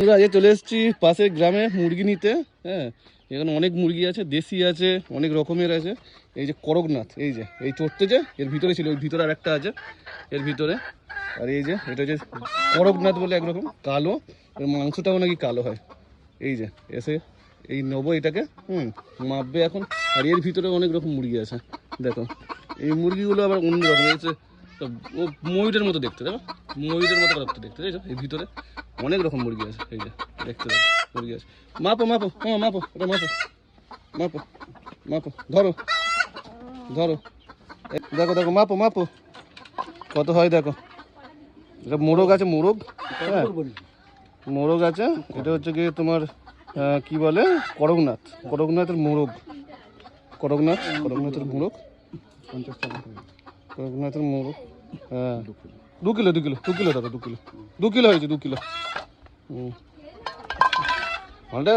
আমরা আজকে চলে এসেছি পাশের গ্রামে মুরগি নিতে হ্যাঁ? এখানে অনেক মুরগি আছে, দেশি আছে, অনেক রকমের আছে। এই যে করকনাথ, এই যে, এই চড়তে যে, এর ভিতরে ছিল, ওই ভিতরে আর একটা আছে, এর ভিতরে। আর এই যে, এটা যে করকনাথ বলে একরকম, কালো। এর মাংসটাও নাকি কালো হয়। এই যে, এসে এই নেব এটাকে, হুম, মাপবে এখন। আর এর ভিতরে অনেক রকম মুরগি আছে, দেখো। এই মুরগিগুলো আবার অন্য রকম এই ও ময়ূরের মতো দেখতে দেখো? ময়ূরের মতো দেখতে দেখতে যে এই ভিতরে অনেক রকম মুরগি আছে এই যে দেখতে দেখো মুরগি আছে। মাপো মাপো হ্যাঁ মাপো এটা মাপো মাপো মাপো ধরো ধরো। দেখো দেখো মাপো মাপো কত হয় দেখো। এটা মোরগ আছে মোরগ হ্যাঁ। মোরগ আছে এটা হচ্ছে কি তোমার কি বলে? করকনাথ করকনাথের মোরগ। করকনাথ করকনাথের মোরগ পঞ্চাশ টাকা করকনাথের মোরগ। হ্যাঁ দু কিলো দু কিলো দু কিলো দেখো দু কিলো দু কিলো হয়েছে দু কিলো হুম মালটা